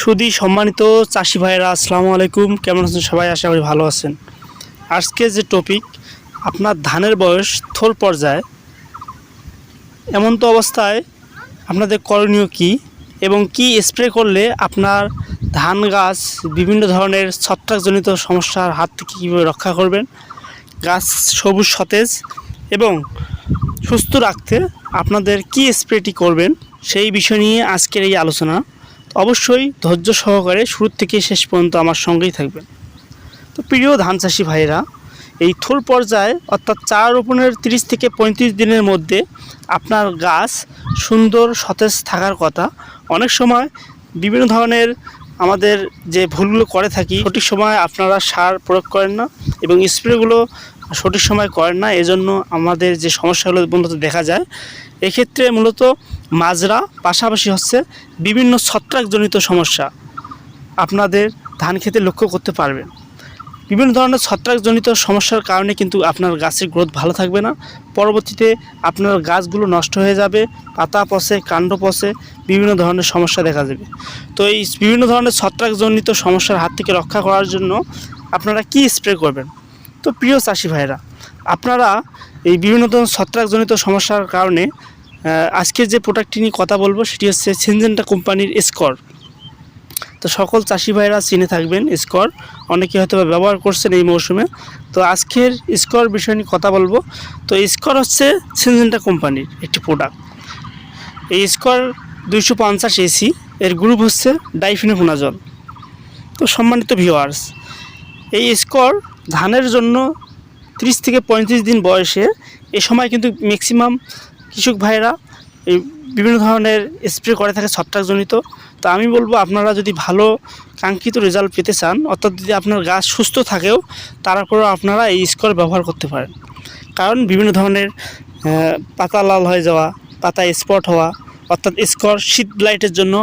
সুদী সম্মানিত চাষি ভাইরা আসসালামু আলাইকুম। কেমন আছেন সবাই? আশা করি ভালো আছেন। আজকে যে টপিক আপনার ধানের বয়স থোর পর্যায়ে, এমন তো অবস্থায় আপনাদের করণীয় কি এবং কি স্প্রে করলে আপনার ধান গাছ বিভিন্ন ধরনের ছত্রাকজনিত সমস্যার হাত থেকে কীভাবে রক্ষা করবেন? গাছ সবুজ, সতেজ এবং সুস্থ রাখতে আপনাদের কি স্প্রেটি করবেন? সেই বিষয় নিয়ে আজকের এই আলোচনা অবশ্যই ধৈর্য সহকারে শুরু থেকে শেষ পর্যন্ত আমার সঙ্গেই থাকবেন। তো প্রিয় ধান চাষি ভাইরা এই থোল পর্যায়ে অর্থাৎ চার রোপণের তিরিশ থেকে পঁয়ত্রিশ দিনের মধ্যে আপনার গাছ সুন্দর সতেজ থাকার কথা। অনেক সময় বিভিন্ন ধরনের আমাদের যে ভুলগুলো করে থাকি, সঠিক সময় আপনারা সার প্রয়োগ করেন না এবং স্প্রেগুলো সঠিক সময় করেন না। এজন্য আমাদের যে সমস্যাগুলো মূলত দেখা যায়, এক্ষেত্রে মূলত মাজরা পাশাপাশি হচ্ছে বিভিন্ন ছত্রাকজনিত সমস্যা। আপনাদের ধান খেতে লক্ষ্য করতে পারবেন। বিভিন্ন ধরনের ছত্রাকজনিত সমস্যার কারণে কিন্তু আপনার গাছের গ্রোথ ভালো থাকবে না। পরবর্তীতে আপনার গাছগুলো নষ্ট হয়ে যাবে, পাতা পচে, কাণ্ড পচে, বিভিন্ন ধরনের সমস্যা দেখা যাবে তো এই বিভিন্ন ধরনের ছত্রাকজনিত সমস্যার হাত থেকে রক্ষা করার জন্য আপনারা কি স্প্রে করবেন? তো প্রিয় চাষি ভাইরা আপনারা এই বিভিন্ন ধরনের ছত্রাকজনিত সমস্যার কারণে আজকের যে প্রোডাক্টটি নিয়ে কথা বলব, সেটি হচ্ছে সিনজেন্টা কোম্পানির স্কর তো সকল চাষি ভাইরা চিনে থাকবেন স্কর অনেকে হয়তো ব্যবহার করছেন এই মৌসুমে। তো আজকের স্কর বিষয় নিয়ে কথা বলব। তো স্কর হচ্ছে সিনজেন্টা কোম্পানির একটি প্রোডাক্ট এই স্কর দুইশো পঞ্চাশ এসি এর গ্রুপ হচ্ছে ডাইফিনোফোনাজল তো সম্মানিত ভিওয়ার্স এই স্কর ধানের জন্য ত্রিশ থেকে পঁয়ত্রিশ দিন বয়সে, এ সময় কিন্তু ম্যাক্সিমাম কৃষক ভাইরা এই বিভিন্ন ধরনের স্প্রে করে থাকে ছত্রাকজনিত। তো আমি বলব, আপনারা যদি ভালো কাঙ্ক্ষিত রেজাল্ট পেতে চান, অর্থাৎ যদি আপনার গাছ সুস্থ থাকেও তারপরেও আপনারা এই স্কোর ব্যবহার করতে পারেন। কারণ বিভিন্ন ধরনের পাতা লাল হয়ে যাওয়া, পাতা স্পট হওয়া, অর্থাৎ স্কর শীত ব্লাইটের জন্য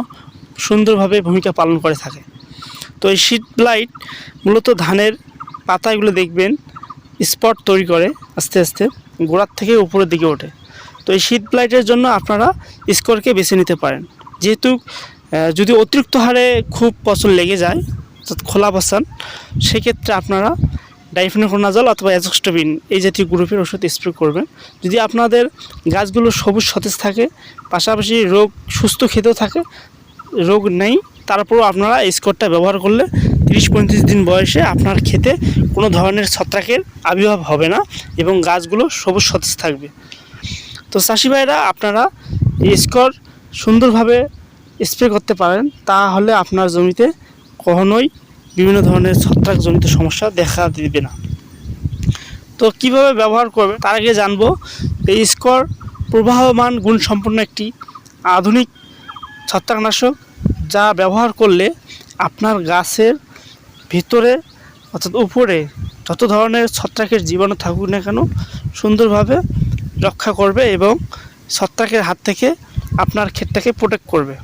সুন্দরভাবে ভূমিকা পালন করে থাকে। তো এই শীত ব্লাইট মূলত ধানের পাতাগুলো দেখবেন স্পট তৈরি করে, আস্তে আস্তে গোড়ার থেকে উপরের দিকে ওঠে। তো এই শীত ব্লাইটের জন্য আপনারা স্কোরকে বেছে নিতে পারেন। যেহেতু যদি অতিরিক্ত হারে খুব পছন্দ লেগে যায়, অর্থাৎ খোলা বসান, সেক্ষেত্রে আপনারা ডাইফেনোকোনাজল অথবা অ্যাজক্সটোবিন এই জাতীয় গ্রুপের ওষুধ স্প্রে করবেন। যদি আপনাদের গাছগুলো সবুজ সতেজ থাকে, পাশাপাশি রোগ সুস্থ খেতেও থাকে, রোগ নেই, তারপরও আপনারা এই স্কোরটা ব্যবহার করলে তিরিশ পঁয়ত্রিশ দিন বয়সে আপনার খেতে কোনো ধরনের ছত্রাকের আবির্ভাব হবে না এবং গাছগুলো সবুজ সতেজ থাকবে। তো চাষি ভাইরা, আপনারা স্কর সুন্দরভাবে স্প্রে করতে পারেন, তাহলে আপনার জমিতে কখনোই বিভিন্ন ধরনের ছত্রাকজনিত সমস্যা দেখা দিবে না। তো কীভাবে ব্যবহার করবে তার আগে জানব, এই স্কর প্রবাহমান গুণসম্পন্ন একটি আধুনিক ছত্রাকনাশক যা ব্যবহার করলে আপনার গাছের ভিতরে অর্থাৎ উপরে যত ধরনের ছত্রাকের জীবাণু থাকুক না কেন, সুন্দরভাবে রক্ষা করবে এবং ছত্রাকের হাত থেকে আপনার ক্ষেতটাকে প্রোটেক্ট করবে।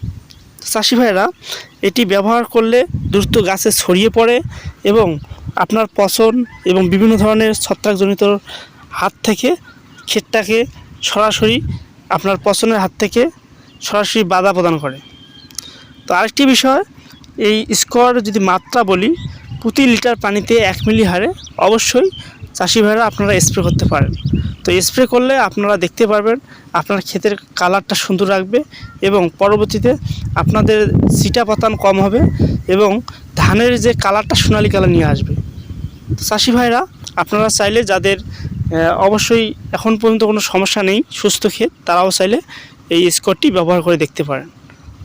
চাষি ভাইরা এটি ব্যবহার করলে দ্রুত গাছে ছড়িয়ে পড়ে এবং আপনার পচন এবং বিভিন্ন ধরনের ছত্রাকজনিত হাত থেকে ক্ষেতটাকে সরাসরি আপনার পচনের হাত থেকে সরাসরি বাধা প্রদান করে। তো আরেকটি বিষয়, এই স্কোয়ার যদি মাত্রা বলি, প্রতি লিটার পানিতে এক মিলি হারে অবশ্যই চাষি ভাইরা আপনারা স্প্রে করতে পারেন। তো স্প্রে করলে আপনারা দেখতে পারবেন আপনার ক্ষেতের কালারটা সুন্দর রাখবে এবং পরবর্তীতে আপনাদের সিটা পাতান কম হবে এবং ধানের যে কালারটা সোনালি কালার নিয়ে আসবে। তো চাষি ভাইরা, আপনারা চাইলে যাদের অবশ্যই এখন পর্যন্ত কোনো সমস্যা নেই সুস্থ ক্ষেত, তারাও চাইলে এই স্কোরটি ব্যবহার করে দেখতে পারেন।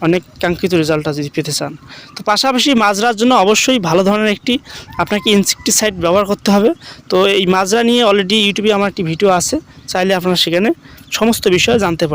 অনেক কাঙ্ক্ষিত রেজাল্টটা যদি পেতে চান। তো পাশাপাশি মাজরার জন্য অবশ্যই ভালো ধরনের একটি আপনাকে ইনসেকটিসাইড ব্যবহার করতে হবে। তো এই মাজরা নিয়ে অলরেডি ইউটিউবে আমার একটি ভিডিও আছে। চাইলে আপনারা সেখানে সমস্ত বিষয়ে জানতে পারবেন।